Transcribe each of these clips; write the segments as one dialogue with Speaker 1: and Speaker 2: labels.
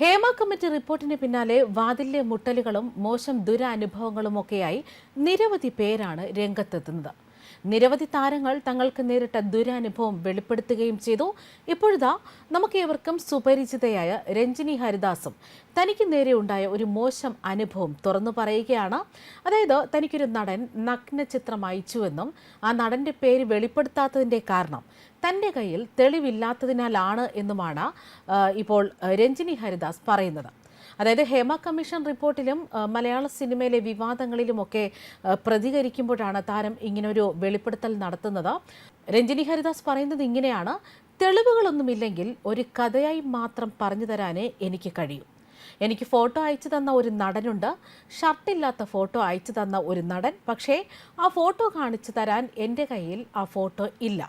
Speaker 1: Hema committee റിപ്പോർട്ടിന് പിന്നാലെ വാതിലിലെ മുട്ടലുകളും മോശം ദുരനുഭവങ്ങളും ഒക്കെയായി നിരവധി പേരാണ് രംഗത്തെത്തുന്നത്. നിരവധി താരങ്ങൾ തങ്ങൾക്ക് നേരിട്ട ദുരനുഭവം വെളിപ്പെടുത്തുകയും ചെയ്തു. ഇപ്പോഴിതാ നമുക്കേവർക്കും സുപരിചിതയായ രഞ്ജിനി ഹരിദാസും തനിക്ക് നേരെ ഉണ്ടായ ഒരു മോശം അനുഭവം തുറന്നു പറയുകയാണ്. അതായത് തനിക്കൊരു നടൻ നഗ്നചിത്രം അയച്ചുവെന്നും ആ നടന്റെ പേര് വെളിപ്പെടുത്താത്തതിന്റെ കാരണം തന്റെ കയ്യിൽ തെളിവില്ലാത്തതിനാലാണ് എന്നുമാണ് ഇപ്പോൾ രഞ്ജിനി ഹരിദാസ് പറയുന്നത്. അതായത് ഹേമ കമ്മീഷൻ റിപ്പോർട്ടിലും മലയാള സിനിമയിലെ വിവാദങ്ങളിലുമൊക്കെ പ്രതികരിക്കുമ്പോഴാണ് താരം ഇങ്ങനൊരു വെളിപ്പെടുത്തൽ നടത്തുന്നത്. രഞ്ജിനി ഹരിദാസ് പറയുന്നത് ഇങ്ങനെയാണ് തെളിവുകളൊന്നുമില്ലെങ്കിൽ ഒരു കഥയായി മാത്രം പറഞ്ഞു തരാനേ എനിക്ക് കഴിയൂ. എനിക്ക് ഫോട്ടോ അയച്ചു തന്ന ഒരു നടനുണ്ട് ഷർട്ടില്ലാത്ത ഫോട്ടോ അയച്ചു തന്ന ഒരു നടൻ പക്ഷേ ആ ഫോട്ടോ കാണിച്ചു തരാൻ എന്റെ കയ്യിൽ ആ ഫോട്ടോ ഇല്ല.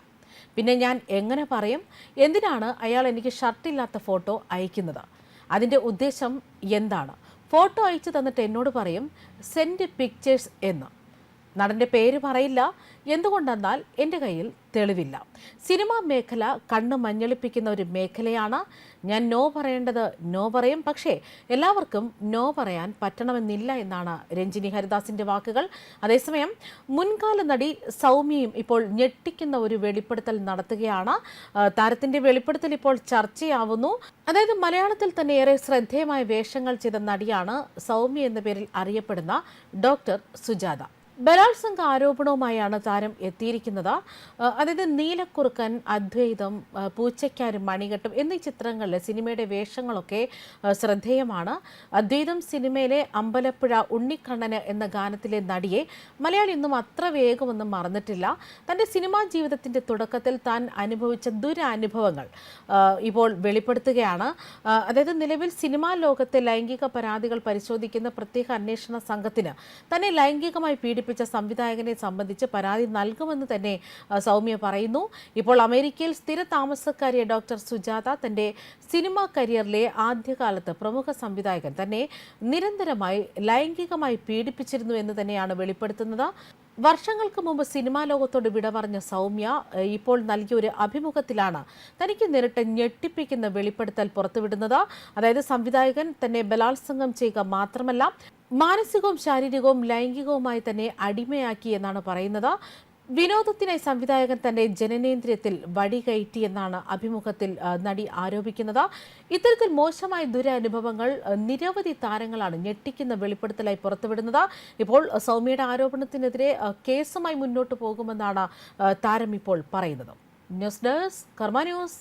Speaker 1: പിന്നെ ഞാൻ എങ്ങനെ പറയും എന്തിനാണ് അയാൾ എനിക്ക് ഷർട്ടില്ലാത്ത ഫോട്ടോ അയക്കുന്നത്? അതിന്റെ ഉദ്ദേശം എന്താണ്? ഫോട്ടോ അയച്ചു തന്നിട്ട് എന്നോട് പറയും സെൻഡ് പിക്ചേഴ്സ് എന്ന്. നടന്റെ പേര് പറയില്ല. എന്തുകൊണ്ടെന്നാൽ എന്റെ കയ്യിൽ തെളിവില്ല. സിനിമാ മേഖല കണ്ണ് മഞ്ഞളിപ്പിക്കുന്ന ഒരു മേഖലയാണ്. ഞാൻ നോ പറയേണ്ടത് നോ പറയും. പക്ഷേ എല്ലാവർക്കും നോ പറയാൻ പറ്റണമെന്നില്ല എന്നാണ് രഞ്ജിനി ഹരിദാസിന്റെ വാക്കുകൾ. അതേസമയം മുൻകാല നടി സൗമ്യയും ഇപ്പോൾ ഞെട്ടിക്കുന്ന ഒരു വെളിപ്പെടുത്തൽ നടത്തുകയാണ്. താരത്തിന്റെ വെളിപ്പെടുത്തൽ ഇപ്പോൾ ചർച്ചയാവുന്നു. അതായത് മലയാളത്തിൽ തന്നെ ഏറെ ശ്രദ്ധേയമായ വേഷങ്ങൾ ചെയ്ത നടിയാണ് സൗമ്യ എന്ന പേരിൽ അറിയപ്പെടുന്ന ഡോക്ടർ സുജാത. ബലാത്സംഗ ആരോപണവുമായാണ് താരം എത്തിയിരിക്കുന്നത്. അതായത് നീലക്കുറുക്കൻ അദ്വൈതം പൂച്ചയ്ക്കാരും മണികെട്ടും എന്നീ ചിത്രങ്ങളിലെ സിനിമയുടെ വേഷങ്ങളൊക്കെ ശ്രദ്ധേയമാണ്. അദ്വൈതം സിനിമയിലെ അമ്പലപ്പുഴ ഉണ്ണിക്കണ്ണന് എന്ന ഗാനത്തിലെ നടിയെ മലയാളി ഇന്നും അത്ര വേഗമൊന്നും മറന്നിട്ടില്ല. തന്റെ സിനിമാ ജീവിതത്തിന്റെ തുടക്കത്തിൽ താൻ അനുഭവിച്ച ദുരനുഭവങ്ങൾ ഇപ്പോൾ വെളിപ്പെടുത്തുകയാണ്. അതായത് നിലവിൽ സിനിമാ ലോകത്തെ ലൈംഗിക പരാതികൾ പരിശോധിക്കുന്ന പ്രത്യേക അന്വേഷണ സംഘത്തിന് തന്നെ ലൈംഗികമായി പീഡിപ്പിച്ച സംവിധായകനെ സംബന്ധിച്ച് പരാതി നൽകുമെന്ന് തന്നെ സൗമ്യ പറയുന്നു. ഇപ്പോൾ അമേരിക്കയിൽ സ്ഥിര താമസക്കാരിയ ഡോക്ടർ സുജാത തന്റെ സിനിമാ കരിയറിലെ ആദ്യകാലത്ത് പ്രമുഖ സംവിധായകൻ തന്നെ നിരന്തരമായി ലൈംഗികമായി പീഡിപ്പിച്ചിരുന്നു എന്ന് തന്നെയാണ് വെളിപ്പെടുത്തുന്നത്. വർഷങ്ങൾക്ക് മുമ്പ് സിനിമാ ലോകത്തോട് വിട പറഞ്ഞ സൗമ്യ ഇപ്പോൾ നൽകിയ ഒരു അഭിമുഖത്തിലാണ് തനിക്ക് നേരിട്ട് ഞെട്ടിപ്പിക്കുന്ന വെളിപ്പെടുത്തൽ പുറത്തുവിടുന്നത്. അതായത് സംവിധായകൻ തന്നെ ബലാത്സംഗം ചെയ്യുക മാത്രമല്ല മാനസികവും ശാരീരികവും ലൈംഗികവുമായി തന്നെ അടിമയാക്കി എന്നാണ് പറയുന്നത്. വിനോദത്തിനായി സംവിധായകൻ തന്റെ ജനനേന്ദ്രിയത്തിൽ വടികയറ്റി എന്നാണ് അഭിമുഖത്തിൽ നടി ആരോപിക്കുന്നത്. ഇത്തരത്തിൽ മോശമായ ദുരനുഭവങ്ങൾ നിരവധി താരങ്ങളാണ് ഞെട്ടിക്കുന്ന വെളിപ്പെടുത്തലായി പുറത്തുവിടുന്നത്. ഇപ്പോൾ സൗമ്യയുടെ ആരോപണത്തിനെതിരെ കേസുമായി മുന്നോട്ട് പോകുമെന്നാണ് താരം ഇപ്പോൾ പറയുന്നത്. News desk Karma news.